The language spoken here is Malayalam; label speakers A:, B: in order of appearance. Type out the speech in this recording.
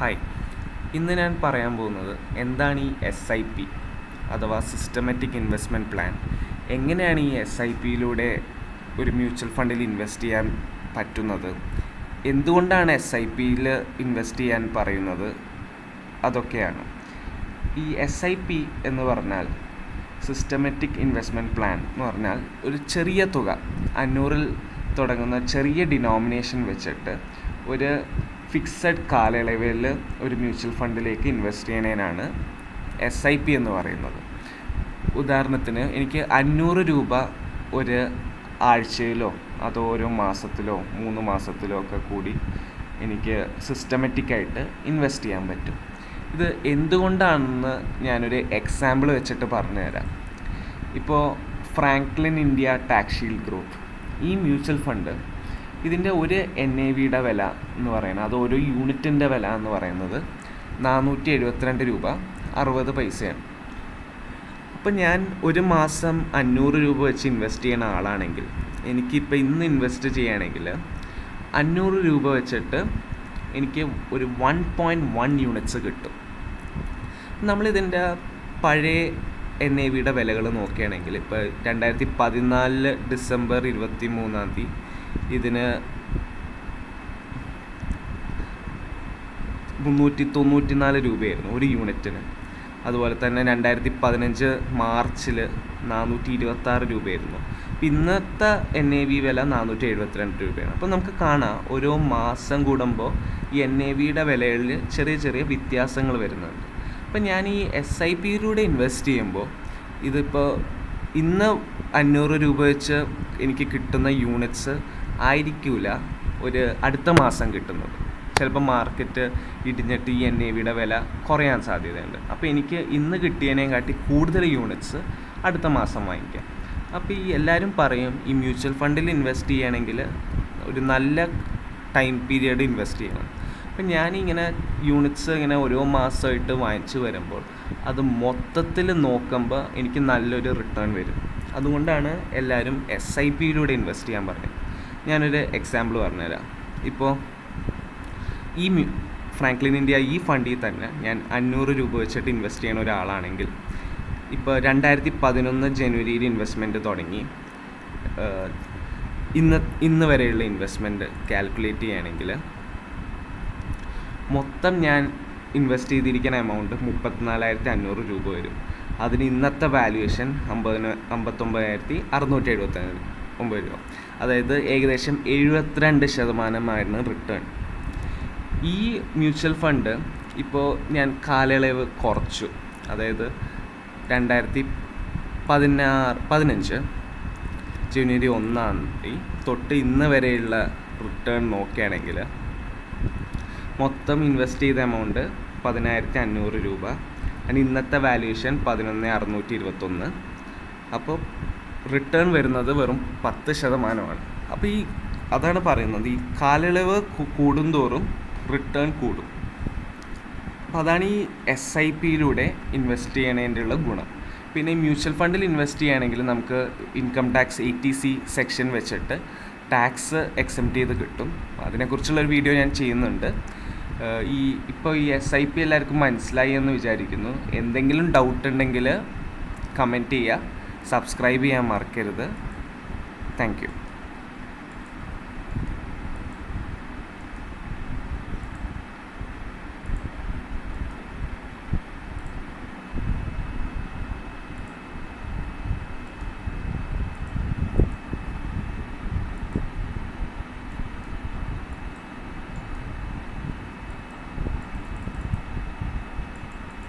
A: ഹായ് ഇന്ന് ഞാൻ പറയാൻ പോകുന്നത് എന്താണ് ഈ എസ് ഐ പി അഥവാ സിസ്റ്റമാറ്റിക് ഇൻവെസ്റ്റ്മെന്റ് പ്ലാൻ എങ്ങനെയാണ് ഈ എസ് ഐ പിയിലൂടെ ഒരു മ്യൂച്വൽ ഫണ്ടിൽ ഇൻവെസ്റ്റ് ചെയ്യാൻ പറ്റുന്നത്? എന്തുകൊണ്ടാണ് എസ് ഐ പിയിൽ ഇൻവെസ്റ്റ് ചെയ്യാൻ പറയുന്നത്? അതൊക്കെയാണ്. ഈ എസ് ഐ പി എന്ന് പറഞ്ഞാൽ സിസ്റ്റമാറ്റിക് ഇൻവെസ്റ്റ്മെന്റ് പ്ലാൻ എന്ന് പറഞ്ഞാൽ ഒരു ചെറിയ തുക അഞ്ഞൂറിൽ തുടങ്ങുന്ന ചെറിയ ഡിനോമിനേഷൻ വെച്ചിട്ട് ഒരു ഫിക്സഡ് കാലയളവിൽ ഒരു മ്യൂച്വൽ ഫണ്ടിലേക്ക് ഇൻവെസ്റ്റ് ചെയ്യുന്നതിനാണ് എസ് ഐ പി എന്ന് പറയുന്നത്. ഉദാഹരണത്തിന് എനിക്ക് അഞ്ഞൂറ് രൂപ ഒരു ആഴ്ചയിലോ അതോ ഓരോ മാസത്തിലോ മൂന്ന് മാസത്തിലോ ഒക്കെ കൂടി എനിക്ക് സിസ്റ്റമാറ്റിക്കായിട്ട് ഇൻവെസ്റ്റ് ചെയ്യാൻ പറ്റും. ഇത് എന്തുകൊണ്ടാണെന്ന് ഞാനൊരു എക്സാമ്പിൾ വെച്ചിട്ട് പറഞ്ഞുതരാം. ഇപ്പോൾ Franklin India tax shield group ഈ മ്യൂച്വൽ ഫണ്ട് ഇതിന്റെ ഒരു എൻ എ വിയുടെ വില എന്ന് പറയുന്നത് അത് ഒരു യൂണിറ്റിന്റെ വില എന്ന് പറയുന്നത് നാനൂറ്റി എഴുപത്തിരണ്ട് രൂപ അറുപത് പൈസയാണ്. അപ്പം ഞാൻ ഒരു മാസം അഞ്ഞൂറ് രൂപ വെച്ച് ഇൻവെസ്റ്റ് ചെയ്യുന്ന ആളാണെങ്കിൽ എനിക്കിപ്പോൾ ഇന്ന് ഇൻവെസ്റ്റ് ചെയ്യുകയാണെങ്കിൽ അഞ്ഞൂറ് രൂപ വെച്ചിട്ട് എനിക്ക് ഒരു വൺ പോയിന്റ് വൺ യൂണിറ്റ്സ് കിട്ടും. നമ്മളിതിന്റെ പഴയ എൻ എ വിയുടെ വിലകൾ നോക്കുകയാണെങ്കിൽ ഇപ്പോൾ രണ്ടായിരത്തി പതിനാലിൽ ഡിസംബർ ഇരുപത്തി മൂന്നാം തീയതി ഇതിന് മുന്നൂറ്റി തൊണ്ണൂറ്റി നാല് രൂപയായിരുന്നു ഒരു യൂണിറ്റിന്. അതുപോലെ തന്നെ രണ്ടായിരത്തി പതിനഞ്ച് മാർച്ചിൽ നാനൂറ്റി ഇരുപത്താറ് രൂപയായിരുന്നു. ഇന്നത്തെ എൻ എ വി വില നാനൂറ്റി എഴുപത്തിരണ്ട് രൂപയാണ്. അപ്പോൾ നമുക്ക് കാണാം ഓരോ മാസം കൂടുമ്പോൾ ഈ എൻ എ വിയുടെ വിലകളിൽ ചെറിയ ചെറിയ വ്യത്യാസങ്ങൾ വരുന്നുണ്ട്. അപ്പം ഞാൻ ഈ എസ് ഐ പിയിലൂടെ ഇൻവെസ്റ്റ് ചെയ്യുമ്പോൾ ഇതിപ്പോൾ ഇന്ന് അഞ്ഞൂറ് രൂപ വെച്ച് എനിക്ക് കിട്ടുന്ന യൂണിറ്റ്സ് ആയിരിക്കില്ല ഒരു അടുത്ത മാസം കിട്ടുന്നത്. ചിലപ്പോൾ മാർക്കറ്റ് ഇടിഞ്ഞിട്ട് ഈ എൻ എ വിയുടെ വില കുറയാൻ സാധ്യതയുണ്ട്. അപ്പോൾ എനിക്ക് ഇന്ന് കിട്ടിയതിനേയും കാട്ടി കൂടുതൽ യൂണിറ്റ്സ് അടുത്ത മാസം വാങ്ങിക്കാം. അപ്പോൾ ഈ എല്ലാവരും പറയും ഈ മ്യൂച്വൽ ഫണ്ടിൽ ഇൻവെസ്റ്റ് ചെയ്യണമെങ്കിൽ ഒരു നല്ല ടൈം പീരീഡ് ഇൻവെസ്റ്റ് ചെയ്യണം. അപ്പം ഞാനിങ്ങനെ യൂണിറ്റ്സ് ഇങ്ങനെ ഓരോ മാസമായിട്ട് വാങ്ങിച്ചു വരുമ്പോൾ അത് മൊത്തത്തിൽ നോക്കുമ്പോൾ എനിക്ക് നല്ലൊരു റിട്ടേൺ വരും. അതുകൊണ്ടാണ് എല്ലാവരും എസ് ഐ പിയിലൂടെ ഇൻവെസ്റ്റ് ചെയ്യാൻ പറഞ്ഞത്. ഞാനൊരു എക്സാമ്പിൾ പറഞ്ഞുതരാം. ഇപ്പോൾ ഈ ഫ്രാങ്ക്ലിൻ ഇന്ത്യ ഈ ഫണ്ടിൽ തന്നെ ഞാൻ അഞ്ഞൂറ് രൂപ വെച്ചിട്ട് ഇൻവെസ്റ്റ് ചെയ്യുന്ന ഒരാളാണെങ്കിൽ ഇപ്പോൾ രണ്ടായിരത്തി പതിനൊന്ന് ജനുവരിയിൽ ഇൻവെസ്റ്റ്മെന്റ് തുടങ്ങി. ഇന്ന് ഇന്ന് വരെയുള്ള ഇൻവെസ്റ്റ്മെന്റ് കാൽക്കുലേറ്റ് ചെയ്യുകയാണെങ്കിൽ മൊത്തം ഞാൻ ഇൻവെസ്റ്റ് ചെയ്തിരിക്കുന്ന എമൗണ്ട് മുപ്പത്തിനാലായിരത്തി അഞ്ഞൂറ് രൂപ വരും. അതിന് ഇന്നത്തെ വാല്യുവേഷൻ അമ്പതിന് അമ്പത്തൊമ്പതിനായിരത്തി അറുന്നൂറ്റി എഴുപത്തി ഒമ്പത് രൂപ. അതായത് ഏകദേശം എഴുപത്തിരണ്ട് ശതമാനമായിരുന്നു റിട്ടേൺ ഈ മ്യൂച്വൽ ഫണ്ട് ഇപ്പോൾ ഞാൻ കാലയളവ് കുറച്ചു. അതായത് രണ്ടായിരത്തി പതിനാറ് പതിനഞ്ച് ജനുവരി ഒന്നാം തീയതി തൊട്ട് ഇന്ന് വരെയുള്ള റിട്ടേൺ നോക്കുകയാണെങ്കിൽ മൊത്തം ഇൻവെസ്റ്റ് ചെയ്ത എമൗണ്ട് പതിനായിരത്തി അഞ്ഞൂറ് രൂപ. അതിന് ഇന്നത്തെ വാല്യുവേഷൻ പതിനൊന്ന് അറുന്നൂറ്റി ഇരുപത്തൊന്ന് അപ്പോൾ റിട്ടേൺ വരുന്നത് വെറും പത്ത് ശതമാനമാണ്. അപ്പോൾ ഈ അതാണ് പറയുന്നത്. ഈ കാലയളവ് കൂടുന്തോറും റിട്ടേൺ കൂടും. അപ്പോൾ അതാണ് ഈ എസ് ഐ പിയിലൂടെ ഇൻവെസ്റ്റ് ചെയ്യണതിന്റെ ഗുണം. പിന്നെ മ്യൂച്വൽ ഫണ്ടിൽ ഇൻവെസ്റ്റ് ചെയ്യുകയാണെങ്കിൽ നമുക്ക് income tax A T C section വെച്ചിട്ട് ടാക്സ് എക്സെപ്റ്റ് ചെയ്ത് കിട്ടും. അതിനെക്കുറിച്ചുള്ളൊരു വീഡിയോ ഞാൻ ചെയ്യുന്നുണ്ട്. ഈ ഇപ്പോൾ ഈ എസ് ഐ പി എല്ലാവർക്കും മനസ്സിലായി എന്ന് വിചാരിക്കുന്നു. എന്തെങ്കിലും ഡൗട്ട് ഉണ്ടെങ്കിൽ കമന്റ് ചെയ്യുക. സബ്സ്ക്രൈബ് ചെയ്യാൻ മറക്കരുത്. താങ്ക്